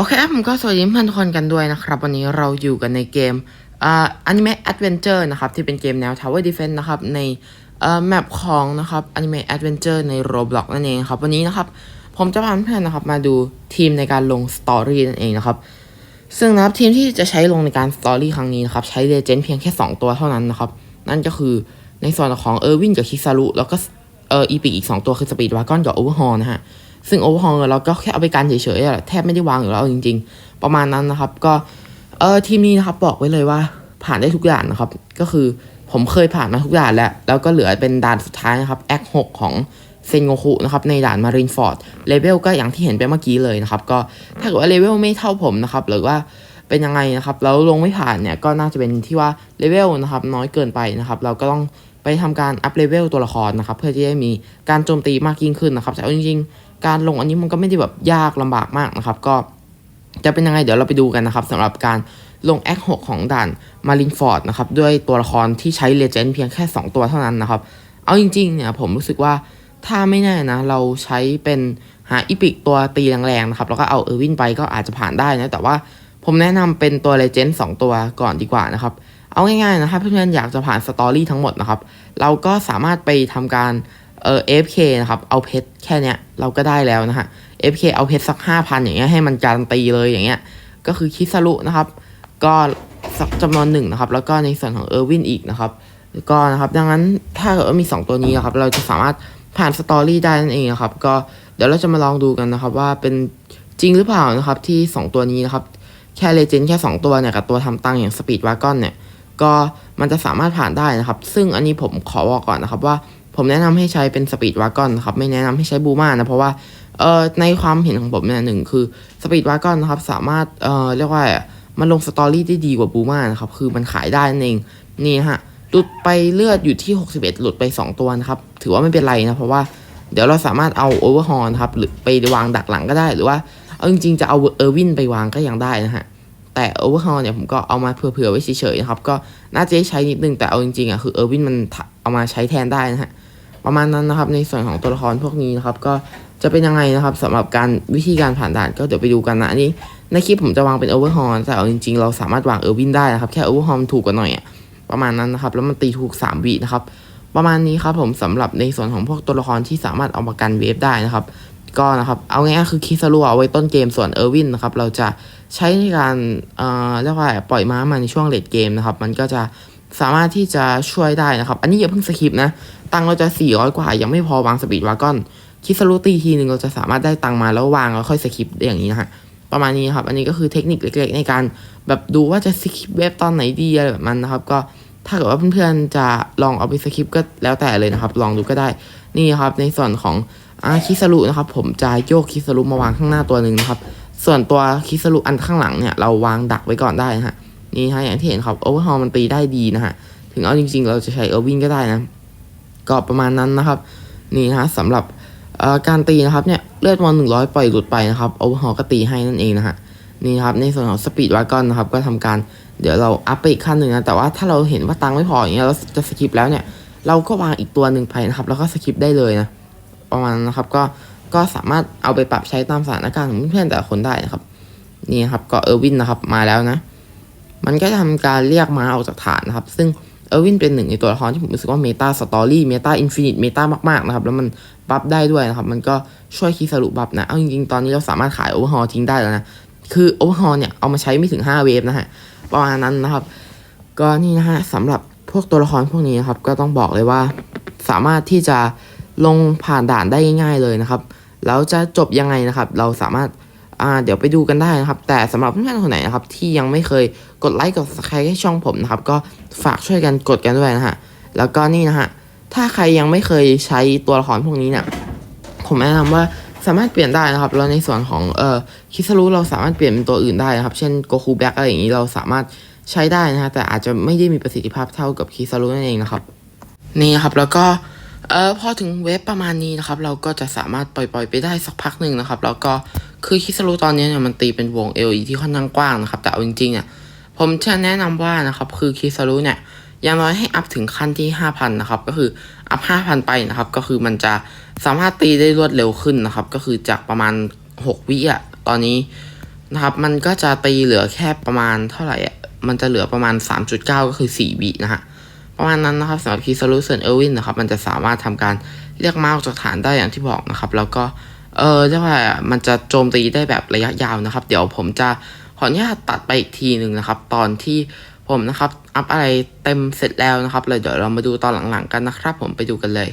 โอเคผมก็สวัสดีเพื่อนทุกคนกันด้วยนะครับ วันนี้เราอยู่กันในเกมอ่าอนิเมะแอดเวนเจอร์นะครับ ที่เป็นเกมแนว Tower Defense นะครับในเอ่อแมปของนะครับอนิเมะแอดเวนเจอร์ใน Roblox นั่นเองครับ วันนี้นะครับ ผมจะพาเพื่อนนะครับมาดูทีมในการลงสตอรี่นั่นเองนะครับ ซึ่งนะครับทีมที่จะใช้ลงในการสตอรี่ครั้งนี้นะครับ ใช้เลเจนด์เพียงแค่ 2 ตัวเท่านั้นนะครับ นั่นก็คือในส่วนของเออร์วินกับคิซารุแล้วก็เอออีพิกอีก 2 ตัวคือสปีดวากอนกับโอเวอร์ฮอนะฮะ ซึ่งโอเวอร์ฮอลเราก็แค่เอาไปกันเฉยๆแทบไม่ได้วางอยู่แล้วจริง ๆ ประมาณนั้นนะครับ ก็เออทีมนี้นะครับบอกไว้เลยว่าผ่านได้ทุกอย่างนะครับ ก็คือผมเคยผ่านมาทุกด่านแล้ว แล้วก็เหลือเป็นด่านสุดท้ายนะครับแอคหกของเซนโงคุนะครับในด่านมารินฟอร์ดเลเวลก็อย่างที่เห็นไปเมื่อกี้เลยนะครับ ก็ถ้าเกิดว่าเลเวลไม่เท่าผมนะครับ หรือว่าเป็นยังไงนะครับ แล้วลงไม่ผ่านเนี่ยก็น่าจะเป็นที่ว่าเลเวลนะครับน้อยเกินไปนะครับ เราก็ต้องไปทำการอัพเลเวลตัวละครนะครับ เพื่อที่จะมีการโจมตีมากยิ่งขึ้นนะครับแต่จริงๆ การลงอันนี้มันก็ไม่ได้แบบยากลำบากมากนะครับ ก็จะเป็นยังไงเดี๋ยวเราไปดูกันนะครับสำหรับการลงแอค6ของด่านมารินฟอร์ดนะครับด้วยตัวละครที่ใช้เลเจนด์เพียงแค่ 2 ตัวเท่านั้นนะครับ เอาจริงๆเนี่ยผมรู้สึกว่าถ้าไม่แน่นะเราใช้เป็นหาอีพิกตัวตีแรงๆนะครับแล้วก็เอาเออร์วินไปก็อาจจะผ่านได้นะแต่ว่าผมแนะนำเป็นตัวเลเจนด์สตัวก่อนดีกว่านะครับ เอาง่ายๆนะครับเพื่อนๆอยากจะผ่านสตอรี่ทั้งหมดนะครับ เราก็สามารถไปทำการ เอ่อ FK นะครับ เอาเพชรแค่เนี้ยเราก็ได้แล้วนะฮะ FK เอาเพชรสัก 5,000 อย่างเงี้ยให้มันการันตีเลยอย่างเงี้ย ก็คือคิสรุนะครับ ก็สักจำนวนหนึ่งนะครับ แล้วก็ในส่วนของเออร์วินอีกนะครับแล้วก็นะครับ ดังนั้นถ้าเกิดว่ามี 2 ตัวนี้นะครับ เราจะสามารถผ่านสตอรี่ได้นั่นเองนะครับ ก็เดี๋ยวเราจะมาลองดูกันนะครับ ว่าเป็นจริงหรือเปล่านะครับที่ 2 ตัวนี้นะครับ แค่เลเจนด์แค่ 2 ตัวเนี่ยกับตัวทำตังค์อย่างสปีดวากอนเนี่ย ก็มันจะสามารถผ่านได้นะครับ ซึ่งอันนี้ผมขอบอกก่อนนะครับว่า ผมแนะนำให้ใช้เป็นสปีดวากอนครับ ไม่แนะนำให้ใช้บูมานะ เพราะว่าเอ่อในความเห็นของผมเนี่ยหนึ่งคือสปีดวากอนนะครับ สามารถเอ่อเรียกว่ามันลงสตอรี่ได้ดีกว่าบูมานะครับ คือมันขายได้นั่นเอง นี่ฮะ หลุดไปเลือดอยู่ที่ 61 หลุดไป 2 ตัวนะครับ ถือว่าไม่เป็นไรนะ เพราะว่าเดี๋ยวเราสามารถเอาโอเวอร์ฮอร์นครับหรือไปวางดักหลังก็ได้ หรือว่าเอาจริงๆจะเอาเออร์วินไปวางก็ยังได้นะฮะ แต่โอเวอร์ฮอลเนี่ยผมก็เอามาเผื่อๆไว้เฉยๆนะครับ ก็น่าจะได้ใช้นิดนึงแต่เอาจริงๆอะคือเออร์วินมันเอามาใช้แทนได้นะฮะ ประมาณนั้นนะครับ ในส่วนของตัวละครพวกนี้นะครับ ก็จะเป็นยังไงนะครับสำหรับการวิธีการผ่านด่านก็เดี๋ยวไปดูกันนะอันนี้ในคลิปผมจะวางเป็นโอเวอร์ฮอลแต่เอาจริงๆเราสามารถวางเออร์วินได้นะครับ แค่โอเวอร์ฮอลถูกกว่าหน่อยอะประมาณนั้นนะครับ แล้วมันตีถูก 3วินะครับ ประมาณนี้ครับผมสำหรับในส่วนของพวกตัวละครที่สามารถเอามากันเวฟได้นะครับ ก็นะครับเอาง่ายๆคือคิสรุเอาไว้ต้นเกมส่วนเออร์วินนะครับเราจะใช้ในการเอ่อเรียกว่าปล่อยม้ามาในช่วงเลดเกมนะครับ มันก็จะ สามารถที่จะช่วยได้นะครับ อันนี้อย่าเพิ่งสคิปนะ ตังเราจะ 400 กว่า ยังไม่พอวางสปีดวากอน คิสรุตีทีหนึ่งเราจะสามารถได้ตังมาแล้ววางแล้วค่อยสคิปอย่างนี้นะฮะ ประมาณนี้ครับ อันนี้ก็คือเทคนิคเล็กๆ ในการแบบดูว่าจะสคิปเว็บตอนไหนดีอะไรแบบนั้นนะครับ ก็ถ้าเกิดว่าเพื่อนๆจะลองเอาไปสคิปก็แล้วแต่เลยนะครับ ลองดูก็ได้ นี่ครับ ในส่วนของอาคิสรุนะครับ ผมจะโยกคิสรุมาวางข้างหน้าตัวหนึ่งนะครับ ส่วนตัวคิสรุอันข้างหลังเนี่ยเราวางดักไว้ก่อนได้นะฮะ นี่ฮะอย่างที่เห็นครับโอเวอร์ฮอลมันตีได้ดีนะฮะ ถึงเอาจริงๆ เราจะใช้เออร์วินก็ได้นะ ก็ประมาณนั้นนะครับ นี่นะฮะสำหรับการตีนะครับเนี่ยเลือดมอนหนึ่งร้อยปล่อยหลุดไปนะครับโอเวอร์ฮอลก็ตีให้นั่นเองนะฮะนี่นะครับในส่วนของสปีดวากอนนะครับก็ทำการเดี๋ยวเราอัพไปอีกขั้นหนึ่งนะแต่ว่าถ้าเราเห็นว่าตังค์ไม่พออย่างเงี้ยเราจะสกิปแล้วเนี่ยเราก็วางอีกตัวหนึ่งไปนะครับ แล้วก็สกิปได้เลยนะประมาณนั้นนะครับก็ก็สามารถเอาไปปรับใช้ตามสถานการณ์ของเพื่อนแต่ละคนได้นะครับ นี่ครับก็เออร์วินนะครับมาแล้วนะ มันก็จะทำการเรียกม้าออกจากฐานนะครับ ซึ่งเออร์วินเป็นหนึ่งในตัวละครที่ผมรู้สึกว่าเมตาสตอรี่เมตาอินฟินิตเมตามากๆนะครับ แล้วมันบัฟได้ด้วยนะครับ มันก็ช่วยคีสรุปบัฟนะ เอาจริงๆ ตอนนี้เราสามารถขายโอเวอร์ฮอลทิ้งได้แล้วนะ คือโอเวอร์ฮอลเนี่ย เอามาใช้ไม่ถึง 5 เวฟนะฮะ ประมาณนั้นนะครับ ก็นี่นะฮะสำหรับพวกตัวละครพวกนี้นะครับ ก็ต้องบอกเลยว่า สามารถที่จะลงผ่านด่านได้ง่าย ๆเลยนะครับ แล้วจะจบยังไงนะครับ เราสามารถ เดี๋ยวไปดูกันได้นะครับ แต่สำหรับเพื่อนๆคนไหนนะครับ ที่ยังไม่เคยกดไลค์กด subscribe ให้ช่องผมนะครับ ก็ฝากช่วยกันกดกันด้วยนะฮะ แล้วก็นี่นะฮะ ถ้าใครยังไม่เคยใช้ตัวละครพวกนี้เนี่ย ผมแนะนำว่าสามารถเปลี่ยนได้นะครับ แล้วในส่วนของเอ่อคิสรุเราสามารถเปลี่ยนเป็นตัวอื่นได้นะครับ เช่นโกคูแบ็กอะไรอย่างนี้เราสามารถใช้ได้นะฮะ แต่อาจจะไม่ได้มีประสิทธิภาพเท่ากับคิสรุนั่นเองนะครับ นี่นะครับ แล้วก็เออพอถึงเวฟประมาณนี้นะครับ เราก็จะสามารถปล่อยปล่อยๆไปได้สักพักหนึ่งนะครับ แล้วก็ คือคิสรุตอนนี้เนี่ยมันตีเป็นวง LE ที่ค่อนข้างกว้างนะครับ แต่เอาจริงๆเนี่ยผมจะแนะนำว่านะครับคือคิสรุเนี่ยอย่างน้อยให้อัพถึงขั้นที่ 5,000 นะครับ ก็คืออัพ 5,000 ไปนะครับ ก็คือมันจะสามารถตีได้รวดเร็วขึ้นนะครับ ก็คือจากประมาณ 6 วิอะตอนนี้นะครับ มันก็จะตีเหลือแค่ประมาณเท่าไหร่อะมันจะเหลือประมาณ 3.9 ก็คือ 4 วินะฮะประมาณนั้นนะครับสำหรับคีซารุส่วนเออร์วินนะครับ มันจะสามารถทำการเรียกมาออกจากฐานได้อย่างที่บอกนะครับ แล้วก็ เออเรียกว่ามันจะโจมตีได้แบบระยะยาวนะครับ เดี๋ยวผมจะขออนุญาตตัดไปอีกทีหนึ่งนะครับ ตอนที่ผมนะครับอัพอะไรเต็มเสร็จแล้วนะครับเลยเดี๋ยวเรามาดูตอนหลังๆกันนะครับ ผมไปดูกันเลย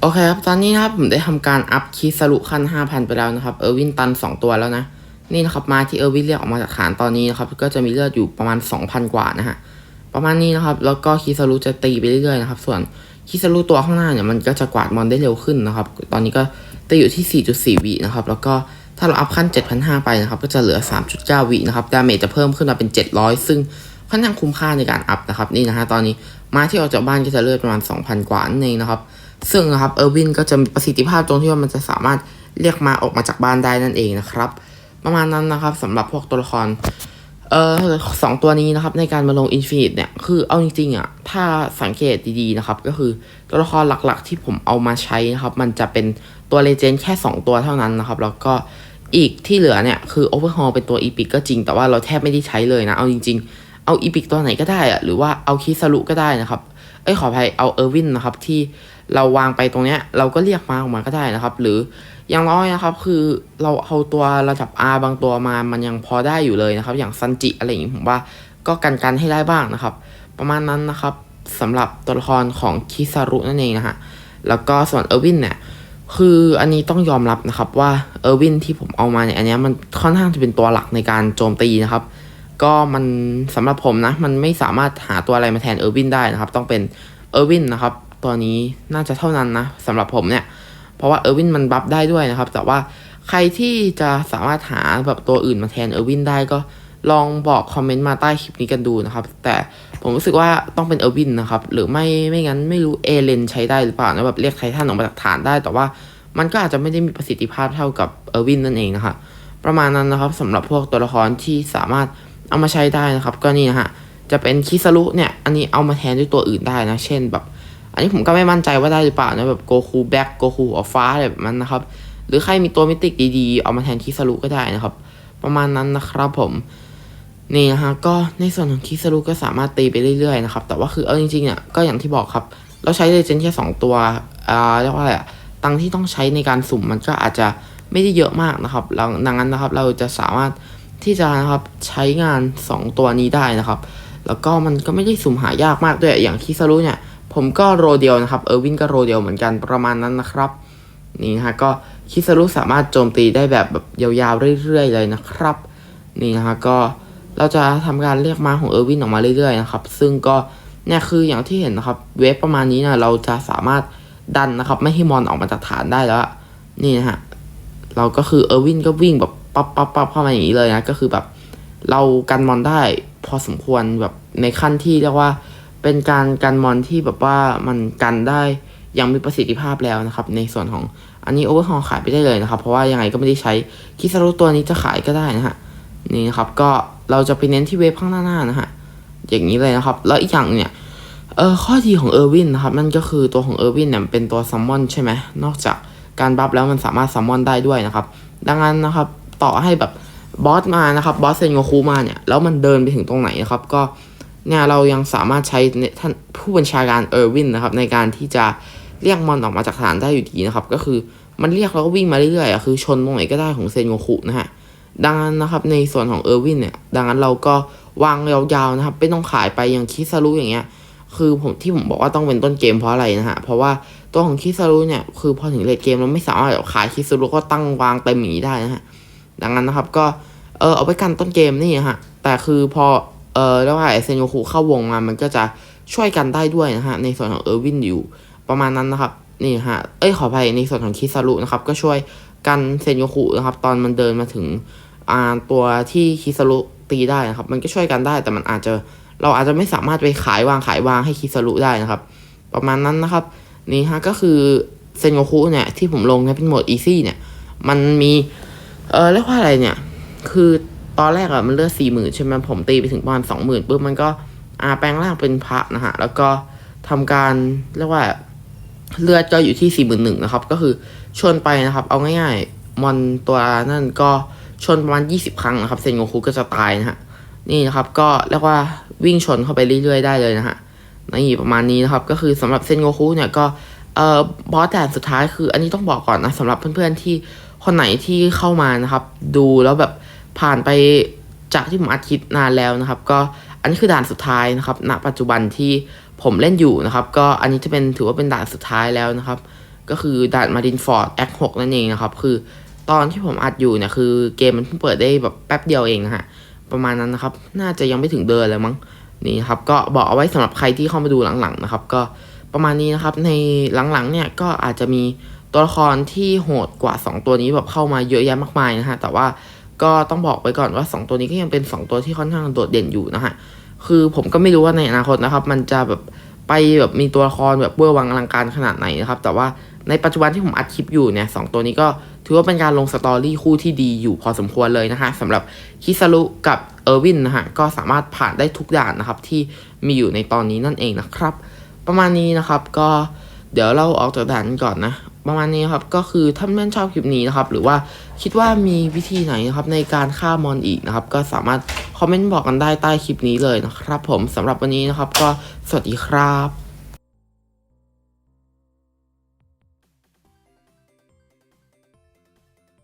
โอเคครับตอนนี้นะครับผมได้ทำการอัพคีสรุขั้น 5,000 ไปแล้วนะครับเออร์วินตัน 2 ตัวแล้วนะนี่นะครับมาที่เออร์วินเรียกออกมาจากฐานตอนนี้นะครับก็จะมีเลือดอยู่ประมาณ 2,000 กว่านะฮะประมาณนี้นะครับแล้วก็คีซารุจะตีไปเรื่อยๆนะครับส่วนคีซารุตัวข้างหน้าเนี่ยมันก็จะกวาดมอนได้เร็วขึ้นนะครับ ตอนนี้ก็ ตีอยู่ที่ 4.4 วินะครับ แล้วก็ถ้าเราอัพขั้น 7,500 ไปนะครับ ก็จะเหลือ 3.9 วินะครับดาเมจจะเพิ่มขึ้นมาเป็น 700 ซึ่งค่อนข้างคุ้มค่าในการอัพนะครับ นี่นะฮะ ตอนนี้มาที่ออกจากบ้านก็จะเลือดประมาณ 2,000 กว่านั่นเองนะครับ ซึ่งนะครับ เออร์วินก็จะมีประสิทธิภาพตรงที่ว่ามันจะสามารถเรียกมาออกมาจากบ้านได้นั่นเองนะครับ ประมาณนั้นนะครับสำหรับพวกตัวละคร เอ่อสองตัวนี้นะครับในการมาลงอินฟินิตเนี่ย คือเอาจริงๆอะ ถ้าสังเกตดีๆนะครับ ก็คือตัวละครหลักๆที่ผมเอามาใช้นะครับ มันจะเป็น ตัวเลเจนด์แค่ 2 ตัวเท่านั้นนะครับ แล้วก็อีกที่เหลือเนี่ย คือโอเวอร์ฮอลเป็นตัวอีพิกก็จริง แต่ว่าเราแทบไม่ได้ใช้เลยนะ เอาจริง ๆ เอาอีพิกตัวไหนก็ได้อะหรือว่าเอาคิสรุก็ได้นะครับ เอ้ยขออภัยเอาเออร์วินนะครับ ที่เราวางไปตรงเนี้ยเราก็เรียกมาออกมาก็ได้นะครับ หรืออย่างน้อยนะครับ คือเราเอาตัวระดับ R บางตัวมามันยังพอได้อยู่เลยนะครับ อย่างซันจิอะไรอย่างงี้ผมว่าก็กันกันให้ได้บ้างนะครับ ประมาณนั้นนะครับสำหรับตัวละครของคิซารุนั่นเองนะฮะแล้วก็ส่วนเออร์วินเนี่ย คืออันนี้ต้องยอมรับนะครับว่าเออร์วินที่ผมเอามาเนี่ยอันนี้มันค่อนข้างจะเป็นตัวหลักในการโจมตีนะครับ ก็มันสำหรับผมนะ มันไม่สามารถหาตัวอะไรมาแทนเออร์วินได้นะครับ ต้องเป็นเออร์วินนะครับตัวนี้น่าจะเท่านั้นนะสำหรับผมเนี่ยเพราะว่าเออร์วินมันบัฟได้ด้วยนะครับ แต่ว่าใครที่จะสามารถหาแบบตัวอื่นมาแทนเออร์วินได้ก็ ลองบอกคอมเมนต์มาใต้คลิปนี้กันดูนะครับ แต่ผมรู้สึกว่าต้องเป็นเออร์วินนะครับ หรือไม่ไม่งั้นไม่รู้เอเลนใช้ได้หรือเปล่านะแบบเรียกไททันออกมาจากฐานได้ แต่ว่ามันก็อาจจะไม่ได้มีประสิทธิภาพเท่ากับเออร์วินนั่นเองนะครับประมาณนั้นนะครับสำหรับพวกตัวละครที่สามารถเอามาใช้ได้นะครับ ก็นี่นะฮะจะเป็นคิสรุเนี่ยอันนี้เอามาแทนด้วยตัวอื่นได้นะ เช่นแบบ อันนี้ผมก็ไม่มั่นใจว่าได้หรือเปล่านะแบบโกคูแบ็กโกคูออฟ้าอะไรแบบนั้นนะครับ หรือใครมีตัวมิติกดีๆ เอามาแทนคิสรุก็ได้นะครับ ประมาณนั้นนะครับผม นี่นะฮะก็ในส่วนของคิสรุก็สามารถตีไปเรื่อยๆนะครับ แต่ว่าคือเอาจริงๆเนี่ยก็อย่างที่บอกครับ เราใช้เลเจนด์แค่สองตัวอ่าเรียกว่าอะไรอะตังที่ต้องใช้ในการสุ่มมันก็อาจจะไม่ได้เยอะมากนะครับแล้วดังนั้นนะครับเราจะสามารถที่จะนะครับใช้งาน 2 ตัวนี้ได้นะครับ แล้วก็มันก็ไม่ได้สุ่มหายากมากด้วยอย่างคิซารุเนี่ยผมก็โรเดียวนะครับเออร์วินก็โรเดียวเหมือนกันประมาณนั้นนะครับนี่นะฮะก็คิซารุสามารถโจมตีได้แบบแบบยาวๆเรื่อยๆเลยนะครับ นี่นะฮะก็ เราจะทำการเรียกม้าของเออร์วินออกมาเรื่อยๆนะครับ ซึ่งก็เนี่ยคืออย่างที่เห็นนะครับ เวฟประมาณนี้นะเราจะสามารถดันนะครับ ไม่ให้มอนออกมาจากฐานได้แล้วนี่นะฮะเราก็คือเออร์วินก็วิ่งแบบปั๊บปั๊บปั๊บเข้ามาอย่างนี้เลยนะก็คือแบบเรากันมอนได้พอสมควรแบบในขั้นที่เรียกว่าเป็นการกันมอนที่แบบว่ามันกันได้ยังมีประสิทธิภาพแล้วนะครับ ในส่วนของอันนี้โอเวอร์ฮอลขายไปได้เลยนะครับ เพราะว่ายังไงก็ไม่ได้ใช้คิสรุตัวนี้จะขายก็ได้นะฮะนี่นะครับก็ เราจะไปเน้นที่เวฟข้างหน้าๆนะฮะอย่างนี้เลยนะครับ แล้วอีกอย่างเนี่ยเออข้อดีของเออร์วินนะครับนั่นก็คือตัวของเออร์วินเนี่ยเป็นตัวซัมมอนใช่ไหมนอกจากการบัฟแล้วมันสามารถซัมมอนได้ด้วยนะครับ ดังนั้นนะครับต่อให้แบบบอสมานะครับบอสเซนโงคูมาเนี่ยแล้วมันเดินไปถึงตรงไหนนะครับก็เนี่ยเรายังสามารถใช้ท่านผู้บัญชาการเออร์วินนะครับในการที่จะเรียกมอนออกมาจากฐานได้อยู่ดีนะครับ ก็คือมันเรียกแล้วก็วิ่งมาเรื่อยๆอะคือชนตรงไหนก็ได้ของเซนโงคุนะฮะ ดังนั้นนะครับในส่วนของเออร์วินเนี่ย ดังนั้นเราก็วางยาวๆนะครับ ไม่ต้องขายไปอย่างคิซารุอย่างเงี้ย คือผมที่ผมบอกว่าต้องเป็นต้นเกมเพราะอะไรนะฮะ เพราะว่าตัวของคิซารุเนี่ย คือพอถึงเลทเกมเราไม่สามารถขายคิซารุก็ตั้งวางเต็มหมีได้นะฮะ ดังนั้นนะครับก็เออเอาไปกันต้นเกมนี่ฮะ แต่คือพอเออแล้วว่าไอเซนโยคุเข้าวงมา มันก็จะช่วยกันได้ด้วยนะฮะในส่วนของเออร์วินอยู่ ประมาณนั้นนะครับนี่ฮะ เอ้ยขออภัยในส่วนของคิซารุนะครับก็ช่วย กันเซนโยคุนะครับ ตอนมันเดินมาถึงอ่าตัวที่คิซารุตีได้นะครับ มันก็ช่วยกันได้แต่มันอาจจะเราอาจจะไม่สามารถไปขายวางขายวางให้คิซารุได้นะครับ ประมาณนั้นนะครับ นี่ฮะก็คือเซนโกคุเนี่ยที่ผมลงเนี่ยเป็นโหมดอีซี่เนี่ย มันมีเออเรียกว่าอะไรเนี่ย คือตอนแรกอะมันเลือดสี่หมื่นใช่ไหมผมตีไปถึงประมาณสองหมื่นปุ๊บมันก็อาแปลงร่างเป็นพระนะฮะแล้วก็ทำการเรียกว่าเลือดก็อยู่ที่สี่หมื่นหนึ่งนะครับ ก็คือ ชนไปนะครับ เอาง่ายๆมอนตัวนั่นก็ชนประมาณ 20 ครั้งนะครับ เซนโงคุก็จะตายนะฮะนี่นะครับก็เรียกว่าวิ่งชนเข้าไปเรื่อยๆ ได้เลยนะฮะนี่ประมาณนี้นะครับก็คือสำหรับเซนโงคุเนี่ยก็เอ่อบอสแด่านสุดท้ายคือ อันนี้ต้องบอกก่อนนะสำหรับเพื่อนๆที่คนไหนที่เข้ามานะครับ ดูแล้วแบบผ่านไปจากที่ผมอัดคลิปนานแล้วนะครับ ก็อันนี้คือด่านสุดท้ายนะครับ ณปัจจุบันที่ผมเล่นอยู่นะครับ ก็อันนี้จะเป็นถือว่าเป็นด่านสุดท้ายแล้วนะครับ ก็คือด่านมารินฟอร์ดแอคหกนั่นเองนะครับ คือตอนที่ผมอัดอยู่เนี่ยคือเกมมันเพิ่งเปิดได้แบบแป๊บเดียวเองนะฮะ ประมาณนั้นนะครับ น่าจะยังไม่ถึงเดือนเลยมั้งนี่ครับ ก็บอกเอาไว้สำหรับใครที่เข้ามาดูหลังๆนะครับ ก็ประมาณนี้นะครับ ในหลังๆเนี่ยก็อาจจะมีตัวละครที่โหดกว่า 2 ตัวนี้แบบเข้ามาเยอะแยะมากมายนะฮะ แต่ว่าก็ต้องบอกไว้ก่อนว่า 2 ตัวนี้ก็ยังเป็น 2 ตัวที่ค่อนข้างโดดเด่นอยู่นะฮะ คือผมก็ไม่รู้ว่าในอนาคตนะครับ มันจะแบบ ไปแบบมีตัวละครแบบเบอร์วังอลังการขนาดไหนนะครับ แต่ว่าในปัจจุบันที่ผมอัดคลิปอยู่เนี่ยสองตัวนี้ก็ถือว่าเป็นการลงสตอรี่คู่ที่ดีอยู่พอสมควรเลยนะฮะสำหรับคิซารุกับเออร์วินนะฮะก็สามารถผ่านได้ทุกด่านนะครับ ที่มีอยู่ในตอนนี้นั่นเองนะครับ ประมาณนี้นะครับก็เดี๋ยวเราออกจากด่านก่อนนะ ประมาณนี้ครับก็คือถ้าเพื่อนชอบคลิปนี้นะครับ หรือว่าคิดว่ามีวิธีไหนนะครับในการฆ่ามอนอีกนะครับ ก็สามารถคอมเมนต์บอกกันได้ใต้คลิปนี้เลยนะครับ ผมสำหรับวันนี้นะครับ ก็สวัสดีครับ